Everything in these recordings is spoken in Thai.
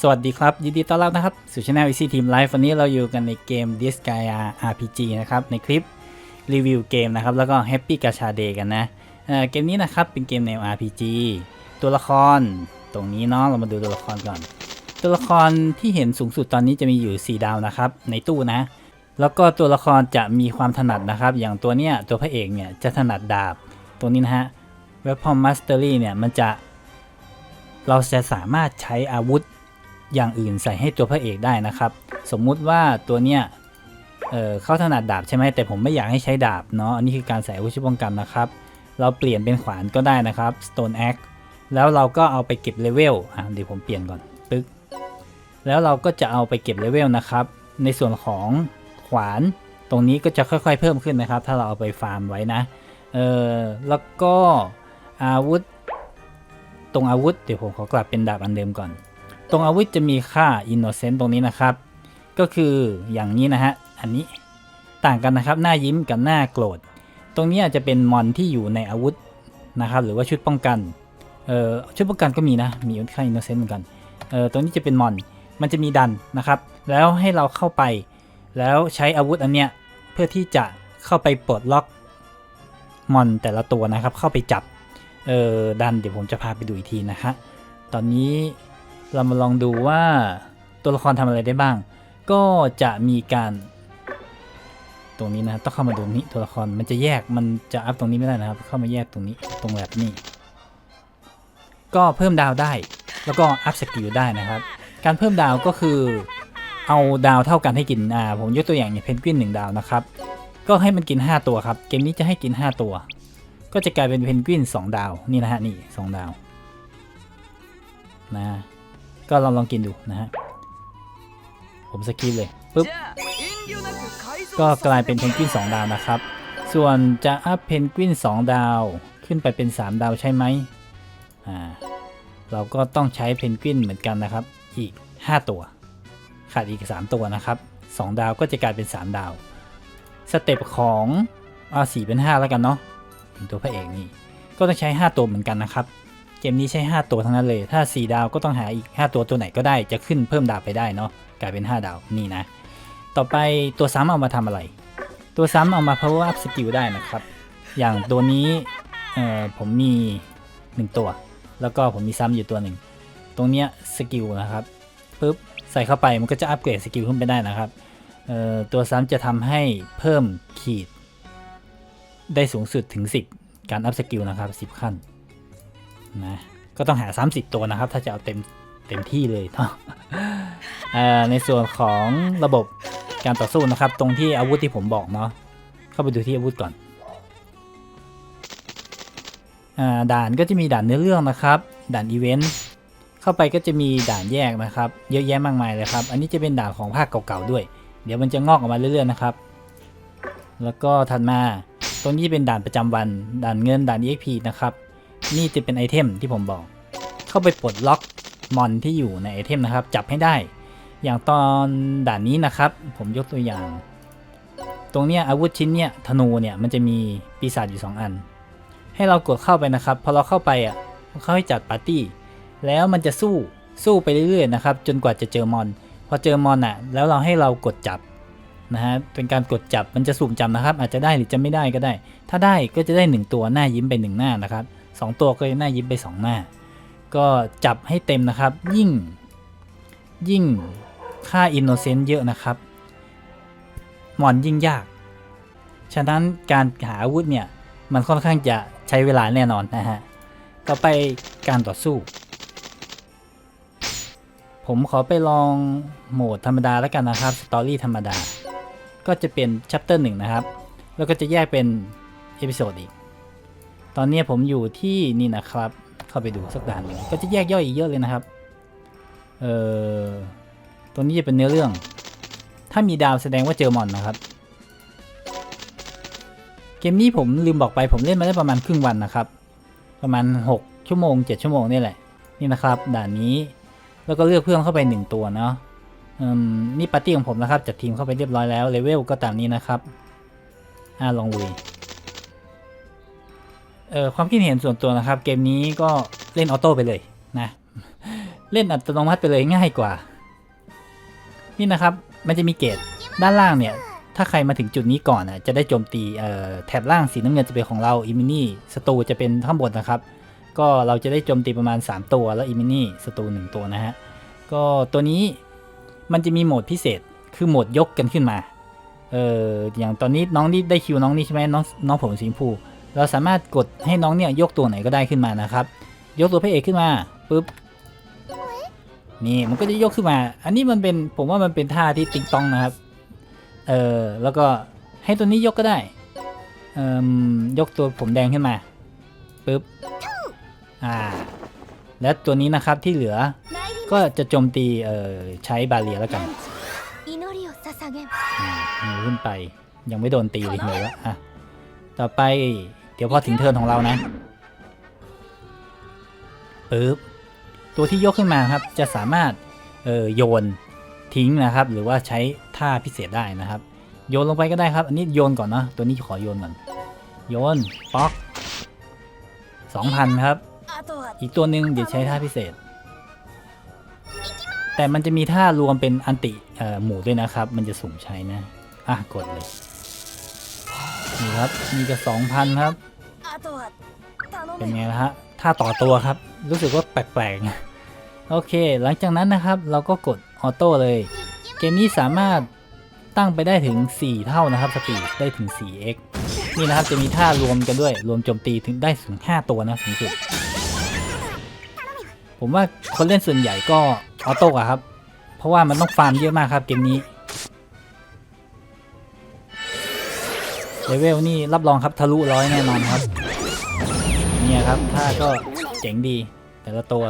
สวัสดีครับ ยินดีต้อนรับนะครับ สู่ช anel Easy Team Life วันนี้เราอยู่กันในเกม Disgaea RPG นะครับ ในคลิปรีวิวเกมนะครับ แล้วก็ Happy Gacha Day กันนะเเกมนี้นะครับ เป็นเกมแนว RPG ตัวละครตรงนี้เนาะเรามาดูตัวละครก่อน ตัวละครที่เห็นสูงสุดตอนนี้จะมีอยู่ 4 ดาวนะครับ ในตู้นะ แล้วก็ตัวละครจะมีความถนัดนะครับ อย่างตัวเนี้ยตัวพระเอกเนี่ยจะถนัดดาบตรงนี้นะฮะ Weapon Mastery เนี่ยมันจะเราจะสามารถใช้อาวุธ อย่างอื่นใส่ให้ตัวพระเอกได้นะครับ สมมุติว่าตัวเนี้ยเเขาถนัดดาบใช่ไหมแต่ผมไม่อยากให้ใช้ดาบเนาะอันนี้คือการใส่อาวุธป้องกันนะครับ เราเปลี่ยนเป็นขวานก็ได้นะครับ Stone Axe แล้วเราก็เอาไปเก็บเลเวลอะเดี๋ยวผมเปลี่ยนก่อนปึ๊กแล้วเราก็จะเอาไปเก็บเลเวลนะครับ ในส่วนของขวานตรงนี้ก็จะค่อยๆเพิ่มขึ้นนะครับ ถ้าเราเอาไปฟาร์มไว้นะเออแล้วก็อาวุธ ตรงอาวุธเดี๋ยวผมขอกลับเป็นดาบอันเดิมก่อน ตรงอาวุธจะมีค่า innocent ตรงนี้นะครับ ก็คืออย่างนี้นะฮะ อันนี้ต่างกันนะครับหน้ายิ้มกับหน้าโกรธ ตรงนี้อาจจะเป็นมอนที่อยู่ในอาวุธนะครับ หรือว่าชุดป้องกัน เอ่อชุดป้องกันก็มีนะ มีค่า innocent เหมือนกัน เอ่อตรงนี้จะเป็นมอน มันจะมีดันนะครับ แล้วให้เราเข้าไป แล้วใช้อาวุธอันเนี้ยเพื่อที่จะเข้าไปปลดล็อกมอนแต่ละตัวนะครับ เข้าไปจับ เออดันเดี๋ยวผมจะพาไปดูอีกทีนะฮะ ตอนนี้ เรามาลองดูว่าตัวละครทำอะไรได้บ้าง ก็จะมีการ ตรงนี้นะต้องเข้ามาดูนี้ตัวละครมันจะแยกมันจะอัพตรงนี้ไม่ได้นะครับ เข้ามาแยกตรงนี้ตรงแบบนี้ ก็เพิ่มดาวได้ แล้วก็อัพสกิลได้นะครับ การเพิ่มดาวก็คือเอาดาวเท่ากันให้กินอ่าผมยกตัวอย่างอย่างเพนกวินหนึ่งดาวนะครับ ก็ให้มันกิน 5 ตัวครับ เกมนี้จะให้กิน 5 ตัว ก็จะกลายเป็นเพนกวิน2ดาว นี่นะฮะ นี่ 2 ดาว นะ ก็ลองลองกินดูนะฮะ ผมสกิปเลยปุ๊บ ก็กลายเป็นเพนกวิน2ดาวนะครับ ส่วนจะอัพเพนกวิน2ดาว ขึ้นไปเป็น 3 ดาวใช่ไหมอ่า เราก็ต้องใช้เพนกวินเหมือนกันนะครับ อีก 5 ตัว ขาดอีก 3 ตัวนะครับ 2 ดาวก็จะกลายเป็น 3 ดาว สเต็ปของเอาสี่เป็น 5 แล้วกันเนาะเป็นตัวพระเอกนี่ ก็ต้องใช้ 5 ตัวเหมือนกันนะครับเก มนี้ใช้ 5 ตัวทั้งนั้นเลย ถ้า 4 ดาวก็ต้องหาอีก 5 ตัวตัวไหนก็ได้จะขึ้นเพิ่มดาวไปได้เนาะกลายเป็น 5 ดาวนี่นะ ต่อไปตัวซ้ำเอามาทำอะไร ตัวซ้ำเอามา power up skill ได้นะครับ อย่างตัวนี้เอ่อผมมี 1 ตัว แล้วก็ผมมีซ้ำอยู่ตัวหนึ่งตรงเนี้ยสกิลนะครับปุ๊บใส่เข้าไปมันก็จะอัปเกรดสกิลขึ้นไปได้นะครับเออตัวซ้ำจะทำให้เพิ่มขีด ได้สูงสุดถึง 10 การอัพสกิลนะครับ 10 ขั้น นะก็ต้องหา 30 ตัวนะครับ ถ้าจะเอาเต็มเต็มที่เลยเนาะในส่วนของระบบการต่อสู้นะครับ ตรงที่อาวุธที่ผมบอกเนาะเข้าไปดูที่อาวุธก่อนอด่านก็จะมีด่านเนื้อเรื่องนะครับ ด่านอีเวนต์เข้าไปก็จะมีด่านแยกนะครับ เยอะแยะมากมายเลยครับ อันนี้จะเป็นด่านของภาคเก่าๆด้วย เดี๋ยวมันจะงอกออกมาเรื่อยๆนะครับ แล้วก็ถัดมาตรงนี้เป็นด่านประจำวัน ด่านเงิน ด่าน EXP นะครับ นี่จะเป็นไอเทมที่ผมบอก เข้าไปปลดล็อกมอนที่อยู่ในไอเทมนะครับ จับให้ได้ อย่างตอนด่านนี้นะครับ ผมยกตัวอย่าง ตรงเนี้ยอาวุธชิ้นเนี้ยธนูเนี่ยมันจะมีปีศาจอยู่ 2 อัน ให้เรากดเข้าไปนะครับ พอเราเข้าไปอะเขาให้จัดปาร์ตี้ แล้วมันจะสู้สู้ไปเรื่อยๆนะครับ จนกว่าจะเจอมอน พอเจอมอนอะ แล้วเราให้เรากดจับนะฮะเป็นการกดจับมันจะสุ่มจับนะครับ อาจจะได้หรือจะไม่ได้ก็ได้ ถ้าได้ก็จะได้ 1 ตัวหน้ายิ้มไป1หน้านะครับ 2 ตัวก็จะหน้ายิ้มไป 2 หน้า ก็จับให้เต็มนะครับ ยิ่ง ยิ่งค่าอินโนเซนต์เยอะนะครับมอนยิ่งยาก ฉะนั้นการหาอาวุธเนี่ย มันค่อนข้างจะใช้เวลาแน่นอนนะฮะ ต่อไปการต่อสู้ ผมขอไปลองโหมดธรรมดาแล้วกันนะครับ สตอรี่ธรรมดา ก็จะเป็นชัปเตอร์หนึ่งนะครับ แล้วก็จะแยกเป็นเอพิโซดอีก ตอนนี้ผมอยู่ที่นี่นะครับ เข้าไปดูสักด่านหนึ่งก็จะแยกย่อยอีกเยอะเลยนะครับ เอ่อ ตัวนี้จะเป็นเนื้อเรื่อง ถ้ามีดาวแสดงว่าเจอมอนนะครับ เกมนี้ผมลืมบอกไปผมเล่นมาได้ประมาณครึ่งวันนะครับ ประมาณ 6 ชั่วโมง 7 ชั่วโมงนี่แหละ นี่นะครับด่านนี้ แล้วก็เลือกเพื่อนเข้าไป 1 ตัวเนาะอืมนี่ปาร์ตี้ของผมนะครับจัดทีมเข้าไปเรียบร้อยแล้วเลเวลก็ตามนี้นะครับ อ่าลองลุย เออความคิดเห็นส่วนตัวนะครับ เกมนี้ก็เล่นออโต้ไปเลยนะ เล่นอัตโนมัติไปเลยง่ายกว่า นี่นะครับมันจะมีเกตด้านล่างเนี่ย ถ้าใครมาถึงจุดนี้ก่อนอะจะได้โจมตีเอ่อแถบล่างสีน้ำเงินจะเป็นของเราอิมินี่ศัตรูจะเป็นข้างบนนะครับ ก็เราจะได้โจมตีประมาณ 3 ตัวแล้วอิมินี่ศัตรู1ตัวนะฮะก็ตัวนี้มันจะมีโหมดพิเศษคือโหมดยกกันขึ้นมา เอออย่างตอนนี้น้องนี่ได้คิวน้องนี่ใช่ไหมน้องน้องผมสีชมพู เราสามารถกดให้น้องเนี่ยยกตัวไหนก็ได้ขึ้นมานะครับ ยกตัวพระเอกขึ้นมาปุ๊บนี่มันก็จะยกขึ้นมา อันนี้มันเป็นผมว่ามันเป็นท่าที่ติ๊กต้องนะครับ เออแล้วก็ให้ตัวนี้ยกก็ได้เอ่อยกตัวผมแดงขึ้นมาปุ๊บอ่า และตัวนี้นะครับที่เหลือก็จะโจมตีเออใช้บาเรียแล้วกันขึ้นไปยังไม่โดนตีเลยแล้วอะต่อไป เดี๋ยวพอถึงเทิร์นของเรานะปึ๊บตัวที่ยกขึ้นมาครับจะสามารถเอ่อโยนทิ้งนะครับ หรือว่าใช้ท่าพิเศษได้นะครับ โยนลงไปก็ได้ครับ อันนี้โยนก่อนเนาะตัวนี้ขอโยนก่อนโยนป๊อกสองพันครับ อีกตัวหนึ่งเดี๋ยวใช้ท่าพิเศษ แต่มันจะมีท่ารวมเป็นอันติหมู่ด้วยนะครับ มันจะสุ่มใช้นะ อะกดเลย นี่ครับมีกับสองพันครับ เป็นไงนะฮะท่าต่อตัวครับ รู้สึกว่าแปลกๆโอเค หลังจากนั้นนะครับเราก็กดออโต้เลย เกมนี้สามารถตั้งไปได้ถึง 4 เท่านะครับสปีดได้ถึง 4x นี่นะครับจะมีท่ารวมกันด้วย รวมโจมตีถึงได้ถึง 5 ตัวนะสูงสุด ผมว่าคนเล่นส่วนใหญ่ก็ออโต้ครับ เพราะว่ามันต้องฟาร์มเยอะมากครับเกมนี้ เลเวลนี่รับรองครับทะลุร้อยแน่นอนครับ เนี่ยครับท่าก็เจ๋งดีแต่ละตัว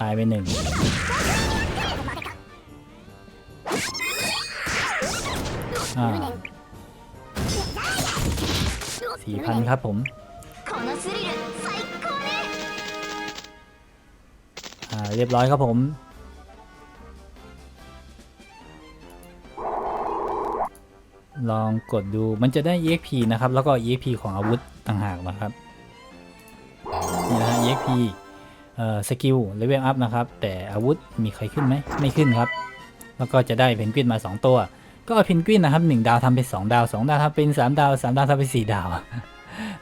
ตายไปหนึ่งอ่าสี่พันครับผม อ่าเรียบร้อยครับผม ลองกดดูมันจะได้ EXP นะครับ แล้วก็ EXP ของอาวุธต่างหากนะครับนี่นะฮะ EXP เอ่อสกิลเลเวลอัพนะครับ แต่อาวุธมีใครขึ้นไหมไม่ขึ้นครับ แล้วก็จะได้เพนกวินมา 2 ตัว ก็เอาเพนกวินนะครับ 1 ดาวทำเป็น 2 ดาว 2 ดาวทำเป็น 3 ดาว 3 ดาวทำเป็น 4 ดาว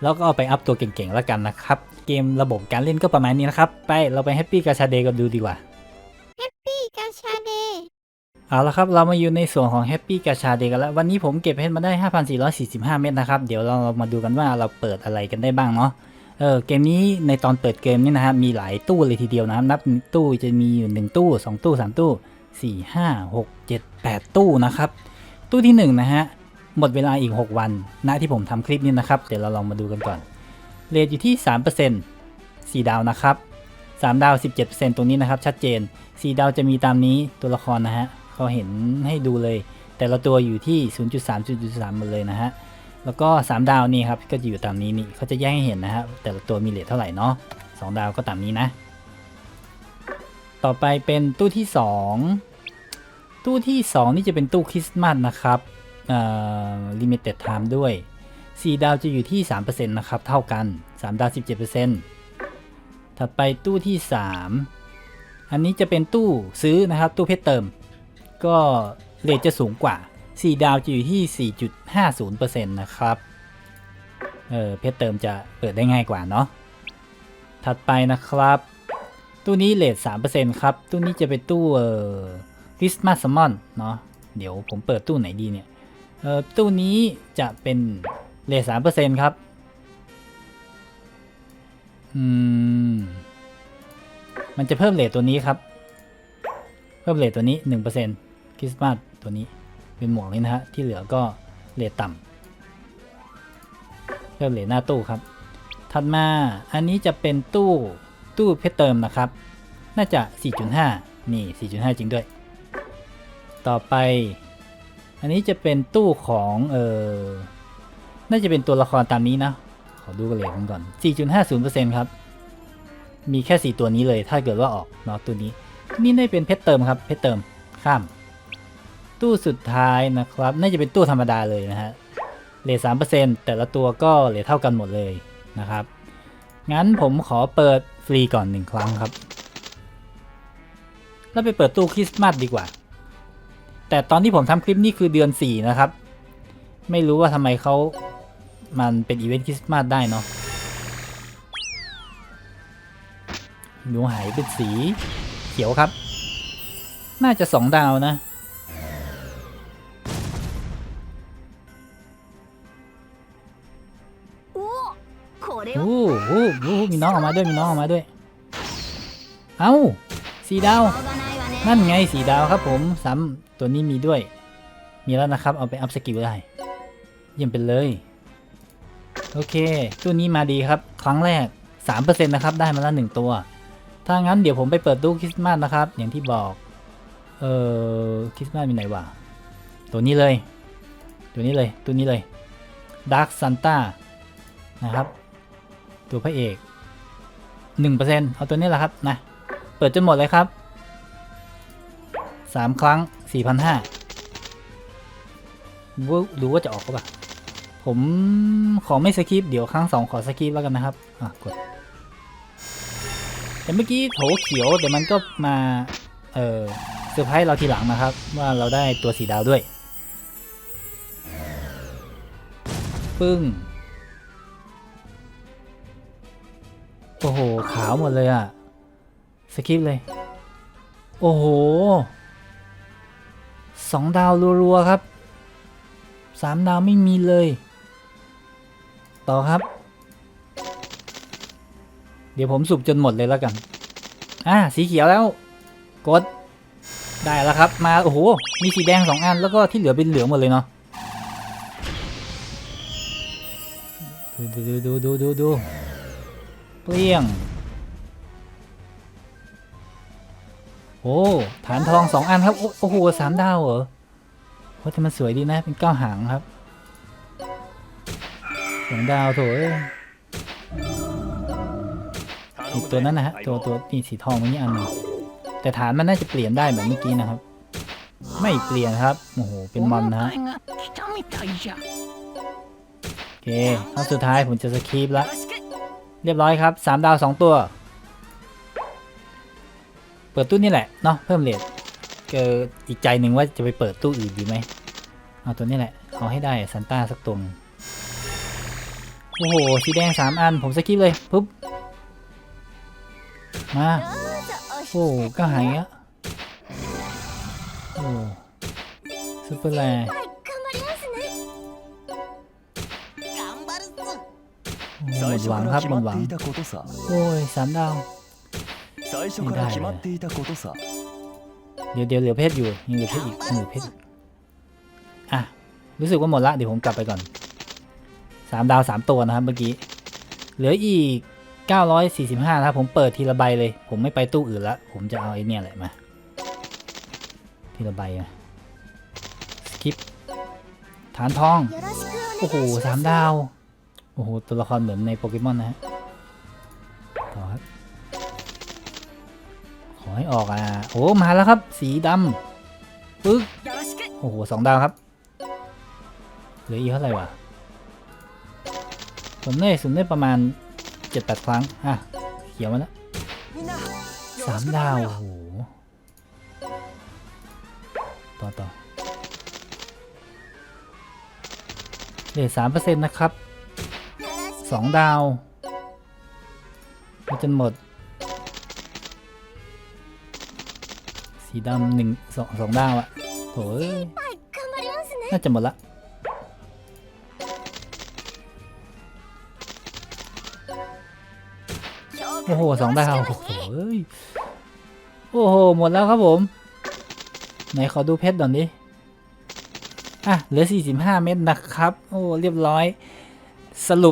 แล้วก็เอาไปอัพตัวเก่งๆแล้วกันนะครับ เกมระบบการเล่นก็ประมาณนี้นะครับ ไปเราไปแฮปปี้กาชาเดย์กันดูดีกว่าแฮปปี้กาชาเดย์เอาละครับ เรามาอยู่ในส่วนของแฮปปี้กาชาเดย์กันแล้ว วันนี้ผมเก็บเพชรมาได้ 5,445 เม็ดนะครับ เดี๋ยวเรามาดูกันว่าเราเปิดอะไรกันได้บ้างเนาะเออเกมนี้ในตอนเปิดเกมนี่นะครับมีหลายตู้เลยทีเดียวนะนับตู้จะมีอยู่ 1 ตู้ 2 ตู้ 3 ตู้ 4 5 6 7 8 ตู้นะครับ ตู้ที่ 1 นะฮะหมดเวลาอีก 6 วันนะที่ผมทำคลิปนี้นะครับ เดี๋ยวเราลองมาดูกันก่อน เรทอยู่ที่ 3% 4 ดาวนะครับ 3 ดาว 17%ตรงนี้นะครับ ชัดเจน 4 ดาวจะมีตามนี้ตัวละครนะฮะเขาเห็นให้ดูเลย แต่ละตัวอยู่ที่ 0.3 0.3หมดเลยนะฮะ แล้วก็ 3 ดาวนี่ครับ ก็จะอยู่ตามนี้นี่เขาจะแยกให้เห็นนะฮะ แต่ละตัวมีเรทเท่าไหร่เนาะ2ดาวก็ตามนี้นะ ต่อไปเป็นตู้ที่ 2 ตู้ที่ 2 นี่จะเป็นตู้คริสต์มาสนะครับเอ่อลิมิเต็ดไทม์ด้วย 4 ดาวจะอยู่ที่ 3%นะครับ เท่ากัน 3 ดาว 17%ถัดไปตู้ที่ 3 อันนี้จะเป็นตู้ซื้อนะครับ ตู้เพชรเติม ก็เรทจะสูงกว่า 4 ดาวจะอยู่ที่ 4.50%นะครับ เออเพชรเติมจะเปิดได้ง่ายกว่าเนาะ ถัดไปนะครับ ตู้นี้เลท3%ครับ ตู้นี้จะเป็นตู้เอ่อคริสต์มาสซัมมอนเนาะ เดี๋ยวผมเปิดตู้ไหนดีเนี่ย เออตู้นี้จะเป็น เลท3%ครับ อืม มันจะเพิ่มเลทตัวนี้ครับ เพิ่มเลทตัวนี้1%คริสต์มาสตัวนี้ เป็นหมวกเลยนะฮะ ที่เหลือก็เลทต่ำเพิ่มเลทหน้าตู้ครับ ถัดมา อันนี้จะเป็นตู้ตู้เพชรเติมนะครับ น่าจะ 4.5 นี่ 4.5 จริงด้วย ต่อไป อันนี้จะเป็นตู้ของ เออ น่าจะเป็นตัวละครตามนี้นะ ขอดูกันเลยกันก่อน 4.50%ครับ มีแค่ 4 ตัวนี้เลย ถ้าเกิดว่าออกเนาะตัวนี้ นี่ได้เป็นเพชรเติมครับ เพชรเติม ข้าม ตู้สุดท้ายนะครับ น่าจะเป็นตู้ธรรมดาเลยนะฮะเลทสามเปอร์เซ็นต์แต่ละตัวก็เลทเท่ากันหมดเลยนะครับ งั้นผมขอเปิดฟรีก่อนหนึ่งครั้งครับ แล้วไปเปิดตู้คริสต์มาสดีกว่า แต่ตอนที่ผมทำคลิปนี้คือเดือน 4 นะครับ ไม่รู้ว่าทำไมเขา มันเป็นอีเวนต์คริสต์มาสได้เนาะหนูหายเป็นสีเขียวครับ น่าจะสองดาวนะ โอ้โหโอ้มีน้องออกมาด้วย มีน้องออกมาด้วย เอาาสีดาว นั่นไงสีดาวครับผมซ้ำตัวนี้มีด้วย มีแล้วนะครับ เอาไปอัพสกิลได้ เยี่ยมไปเลย โอเคตัวนี้มาดีครับ ครั้งแรก 3%นะครับได้มาแล้วหนึ่งตัว ถ้างั้นเดี๋ยวผมไปเปิดตู้คริสต์มาสนะครับ อย่างที่บอก เออคริสต์มาสมีไหนวะตัวนี้เลย ตัวนี้เลยตัวนี้เลย Dark Santa นะครับ ตัวพระเอก1%เอาตัวนี้แหละครับนะเปิดจนหมดเลยครับสามครั้งสี่พันห้าดูว่าจะออกก็ปะ ผมขอไม่สคริปต์เดี๋ยวครั้งสองขอสคริปต์แล้วกันนะครับ อะกด แต่เมื่อกี้โถเขียวแต่มันก็มา เออเซอร์ไพรส์เราทีหลังนะครับ ว่าเราได้ตัวสีดาวด้วย ปึ้ง โอ้โห ขาวหมดเลยอะสคริปต์เลย โอ้โหสองดาวรัวๆครับสามดาวไม่มีเลย ต่อครับ เดี๋ยวผมสุบจนหมดเลยแล้วกัน อ่า สีเขียวแล้ว กด ได้แล้วครับ มา โอ้โห มีสีแดงสองอัน แล้วก็ที่เหลือเป็นเหลืองหมดเลยเนาะ ดูดูดูดูดูดูเปรี้ยง โอ้ ฐานทองสองอันครับ โอ้โหสามดาวเหรอโอ้แต่มันสวยดีนะ เป็นเก้าหางครับ สองดาวโถเอีกตัวนั้นนะฮะตัวตัวนี่สีทองมันนี่อันนึงแต่ฐานมันน่าจะเปลี่ยนได้เหมือนเมื่อกี้นะครับ ไม่เปลี่ยนครับโอ้โหเป็นมอนนะโอเครอบสุดท้ายผมจะสกีปละเรียบร้อยครับสามดาวสองตัว เปิดตู้นี่แหละเนาะเพิ่มเลทเกิดอีกใจหนึ่งว่าจะไปเปิดตู้อื่นดีไหมเอาตัวนี้แหละเอาให้ได้ซันต้าสักตัวนึง โอ้โห สีแดงสามอัน ผมสกิปเลยปุ๊บ มา โอ้ก็หายอะโอ้ซุปเปอร์แลหมดหวังครับหมดหวังโอ้ยสามดาวไม่ได้เลยเดี๋ยวเดี๋ยวเหลือเพชรอยู่ยังเหลือเพชรอีกยังเหลือเพชรอะรู้สึกว่าหมดละเดี๋ยวผมกลับไปก่อน สามดาวสามตัวนะครับเมื่อกี้ เหลืออีก 945นะครับผมเปิดทีละใบเลย ผมไม่ไปตู้อื่นละผมจะเอาไอ้เนี่ยแหละมา ทีละใบอะสกิปฐานทอง โอ้โหสามดาว โอ้โห ตัวละครเหมือนในโปเกมอนนะฮะต่อครับ ขอให้ออกอะ โอ้ มาแล้วครับ สีดำปึ๊กโอ้โหสองดาวครับ เหลืออีกเท่าไหร่วะ ผมได้สุนได้ประมาณเจ็ดแปดครั้ง อะ เขียวมาแล้วสามดาว โอ้โห ต่อต่อเดทสามเปอร์เซ็นต์นะครับสองดาวไปจนหมด สีดำหนึ่งสองสองดาวอะโถ่น่าจะหมดละ โอ้โหสองดาวโอ้โหเอ้ยโอ้โห หมดแล้วครับผม ไหนขอดูเพชรหน่อยดิอะเหลือ 45 เม็ดนะครับ โอ้ เรียบร้อย สรุป